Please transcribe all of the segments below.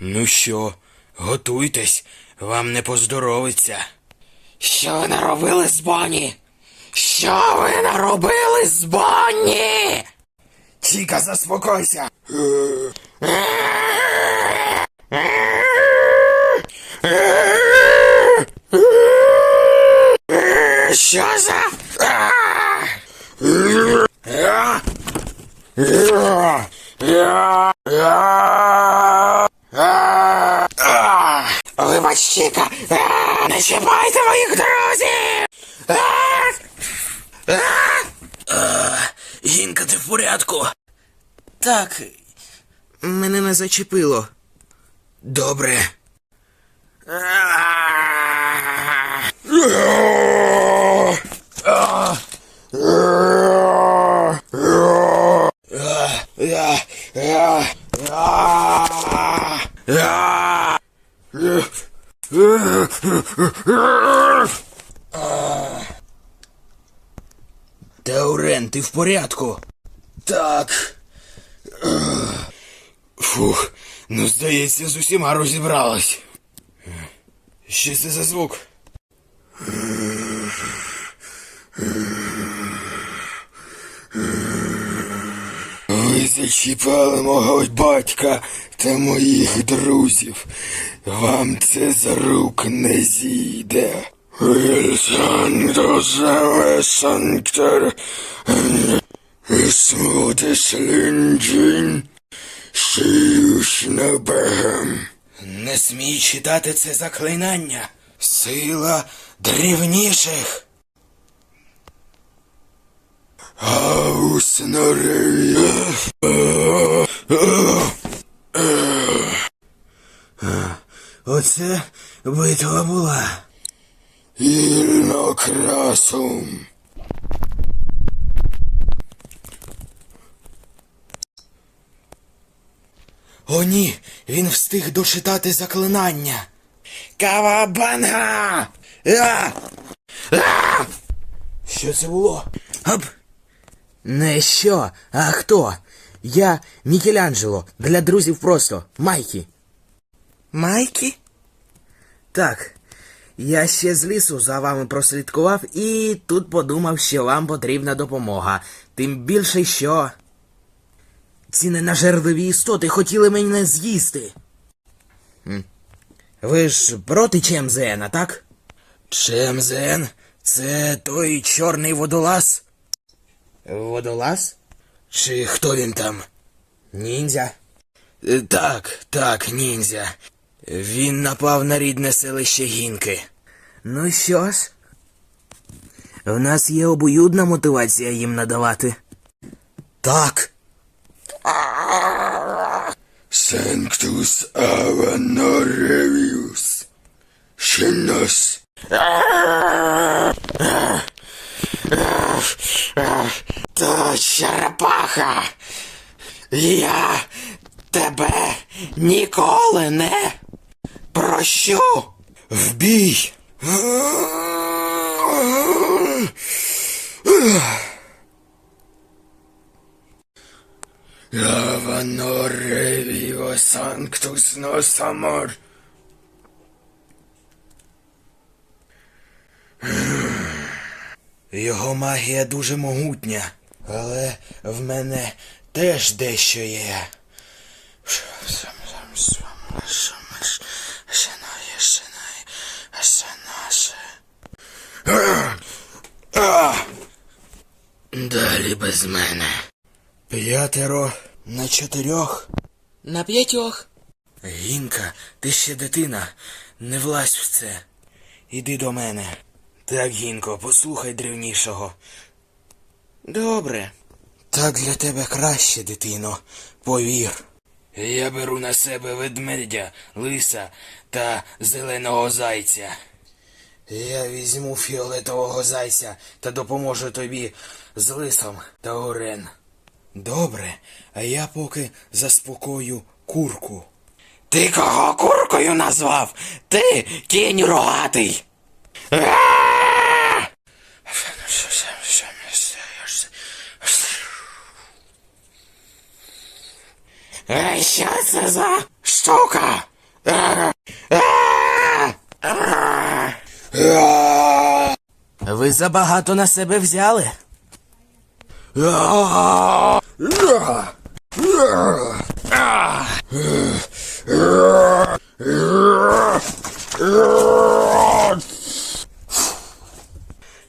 Ну що, готуйтесь, вам не поздоровиться. Що ви наробили з Бонні? Що ви наробили з Бонні? Чіка, заспокойся. Що за... Вибач, Чіка, А, не чіпайте моїх друзів! А! Гінка, ти в порядку? Так, мене не зачепило. Добре. Теорен, порядку? Так. Фух, ну здається, з усіма розібралась. Що це за звук? Ви зачіпали мого батька та моїх друзів. Вам це з рук не зійде. Дозеве санктер. Смутиш лінджін. Сіюшнебегем. Не смій читати це заклинання. Сила древніших. Ауснореві. Оце битва була. Ільно красум. О, ні, він встиг дочитати заклинання. Кавабанга! А! А! Що це було? Ап! Не що, а хто? Я Мікеланджело, для друзів просто, Майкі. Майкі? Так. Я ще з лісу за вами прослідкував і тут подумав, що вам потрібна допомога. Тим більше, що. Ці ненажерливі істоти хотіли мене з'їсти. Ви ж проти Чемзена, так? Чемзен? Це той чорний водолаз? Водолаз? Чи хто він там? Ніндзя. Е, Так, так, ніндзя. Він напав на рідне селище Гінки. Ну що ж, в нас є обоюдна мотивація їм надавати. Так. Sanctus Avanorius. Shinos. То черепаха. Я тебе ніколи не прощу. В бій! Avanorius Sanctus nos amor. Його магія дуже могутня, але в мене теж дещо є. Далі без мене. П'ятеро на чотирьох. На п'ятьох. Гінка, ти ще дитина, не влазь в це. Іди до мене. Так, Гінко, послухай древнішого. Добре. Так для тебе краще, дитино, повір. Я беру на себе ведмедя, лиса та зеленого зайця. Я візьму фіолетового зайця та допоможу тобі з лисом та орен. Добре, а я поки заспокою курку. Ти кого куркою назвав? Ти кінь рогатий. Що це за? Штука. А, а, а. Ви забагато на себе взяли?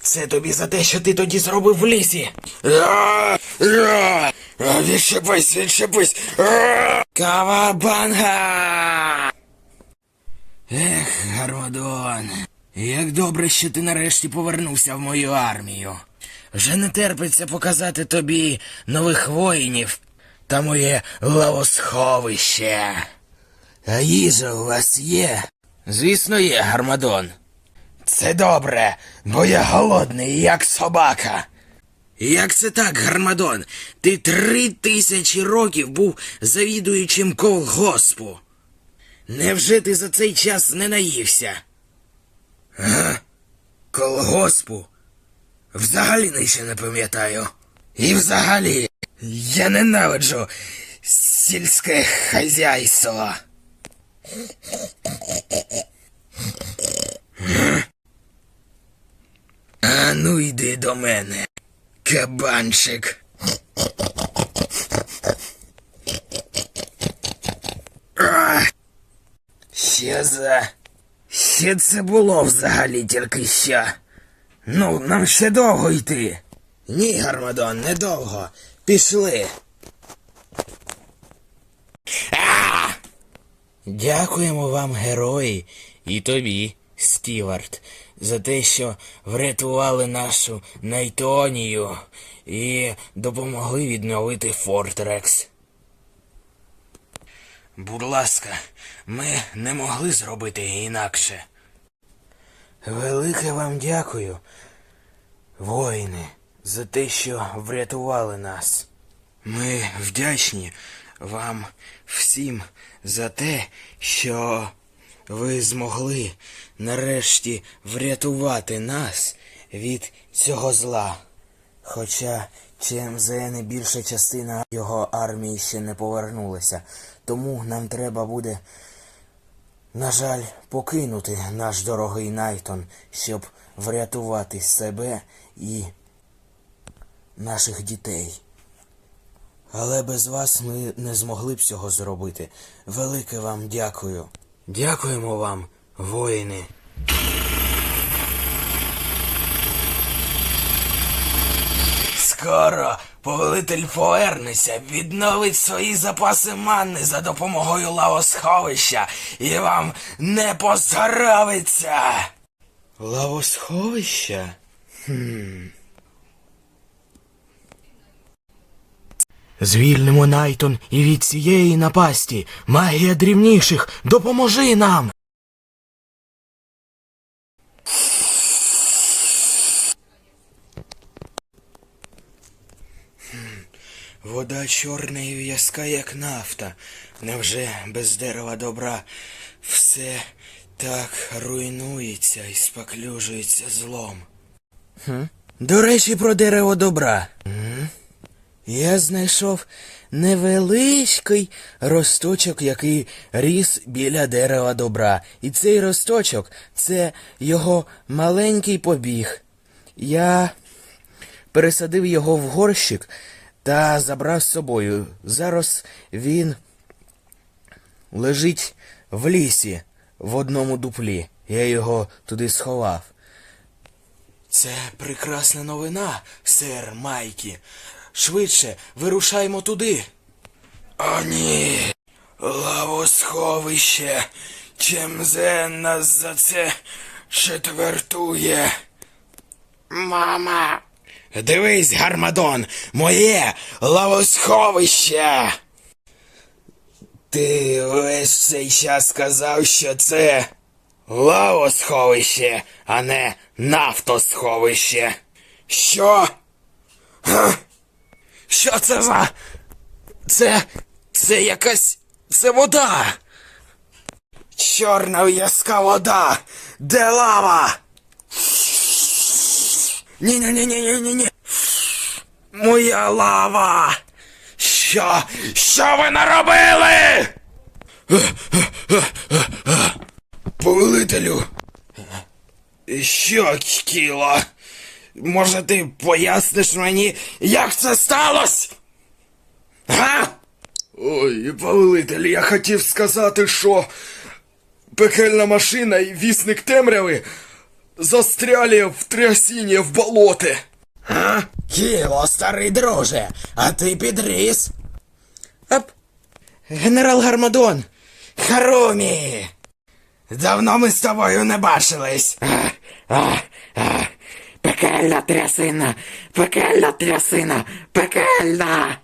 Це тобі за те, що ти тоді зробив в лісі. Відчепись, відчепись. Кавабанга! Ех, Гармадон, як добре, що ти нарешті повернувся в мою армію. Вже не терпиться показати тобі нових воїнів та моє лавосховище. А їжа у вас є? Звісно, є, Гармадон. Це добре, бо я голодний, як собака. Як це так, Гармадон? Ти три тисячі років був завідуючим колгоспу. Невже ти за цей час не наївся? Га? Колгоспу? Взагалі нічого не пам'ятаю. І взагалі, я ненавиджу сільське хазяйство. А ну йди до мене, кабанчик. Що за. Що це було взагалі тільки що? Ну, нам ще довго йти. Ні, Гармадон, недовго. Пішли. А! Дякуємо вам, герої, і тобі, Стіварт, за те, що врятували нашу Найтонію і допомогли відновити Фортрекс. Будь ласка, ми не могли зробити інакше. Велике вам дякую, воїни, за те, що врятували нас. Ми вдячні вам всім за те, що ви змогли нарешті врятувати нас від цього зла. Хоча ЧМЗН і більша частина його армії ще не повернулася, тому нам треба буде, на жаль, покинути наш дорогий Найтон, щоб врятувати себе і наших дітей. Але без вас ми не змогли б цього зробити. Велике вам дякую. Дякуємо вам, воїни. Скоро повелитель повернеться, відновить свої запаси манни за допомогою лавосховища, і вам не поздоровиться. Лавосховища? Звільнимо Найтон і від цієї напасті. Магія дрібніших, допоможи нам. Вода чорна і в'язка, як нафта. Невже без дерева добра все так руйнується і споклюжується злом? До речі, про дерево добра. Я знайшов невеличкий росточок, який ріс біля дерева добра. І цей росточок це його маленький побіг. Я пересадив його в горщик та забрав з собою. Зараз він лежить в лісі в одному дуплі. Я його туди сховав. Це прекрасна новина, сер Майкі. Швидше вирушаймо туди. О, ні. Лавосховище. Чемзен нас за це четвертує. Мама. Дивись, Гармадон, моє лавосховище. Ти весь цей час сказав, що це лавосховище, а не нафтосховище. Що? Га? Що це за. Це. Це якась. Це вода. Чорна в'язка вода. Де лава? ні ні ні ні ні ні ні Моя лава. Що? Що ви наробили? Повелителю, Що, Кіло? Може, ти поясниш мені, як це сталося? Га? Ой, повелитель, я хотів сказати, що пекельна машина і вісник темряви застряли в трясині в болоті. А? Кіло, старий друже, а ти підріс. Оп. Генерал Гармадон. Харумі! Давно ми з тобою не бачились. А, а, а, пекельна трясина, пекельна трясина, пекельна.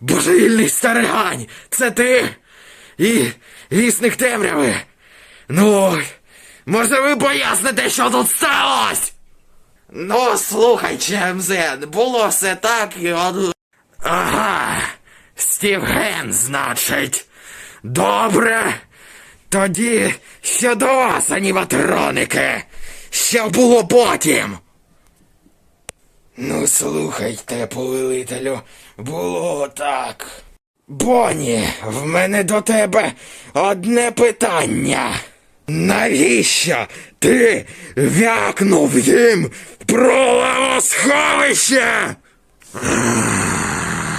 Божевільний старигань, це ти? І вісник темряви. Ну, може ви поясните, що тут сталося? Ну, слухай, Чемзен, було все так і от... Ага, Стів Ген, значить. Добре. Тоді ще до вас, аніматроники. Що було потім? Ну, слухайте, повелителю, було так. Боні, в мене до тебе одне питання. Навіщо ти вякнув їм про лавосховище?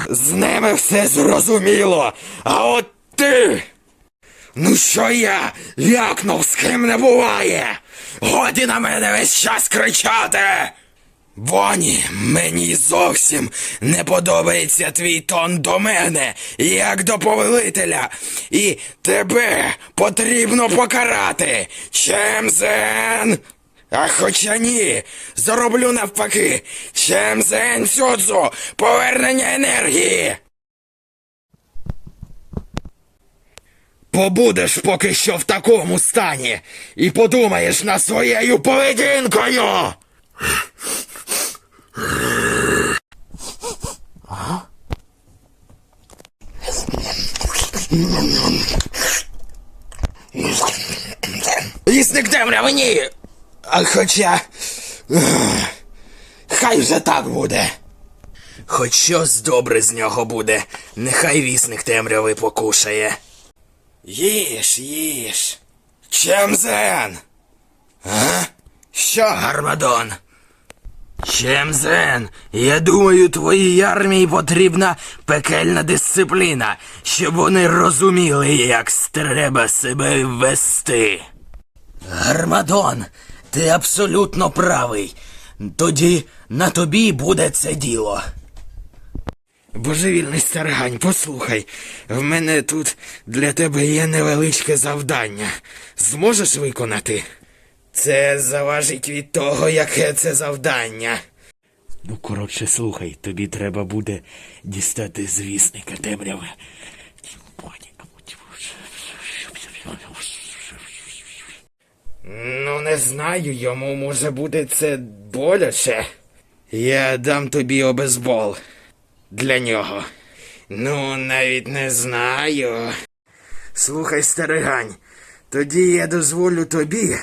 З ними все зрозуміло, а от ти. Ну що я вякнув, з ким не буває? Годі на мене весь час кричати. Боні, мені зовсім не подобається твій тон до мене, як до повелителя, і тебе потрібно покарати. Чемзен! А хоча ні, зроблю навпаки. Чемзен Сюдзу, повернення енергії. Побудеш поки що в такому стані і подумаєш над своєю поведінкою. Вісник темряви ні. А хоча. Хай вже так буде. Хоч щось добре з нього буде, нехай вісник темряви покушає. Їж, їж. Чемзен. А? Що, Гармадон? Чемзен, я думаю, твоїй армії потрібна пекельна дисципліна, щоб вони розуміли, як треба себе вести. Гармадон, ти абсолютно правий. Тоді на тобі буде це діло. Божевільний старгань, послухай, в мене тут для тебе є невеличке завдання. Зможеш виконати? Це залежить від того, яке це завдання. Ну, коротше, слухай, тобі треба буде дістати звісника темряви. Ну, не знаю, йому може буде це боляче. Я дам тобі обезбол для нього. Ну, навіть не знаю. Слухай, старигань, тоді я дозволю тобі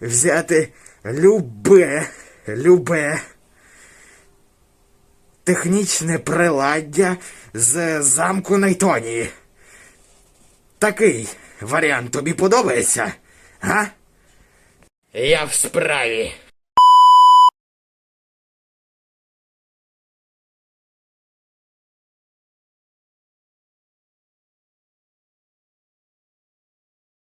взяти любе, любе технічне приладдя з замку Найтонії. Такий варіант тобі подобається, га? Я в справі.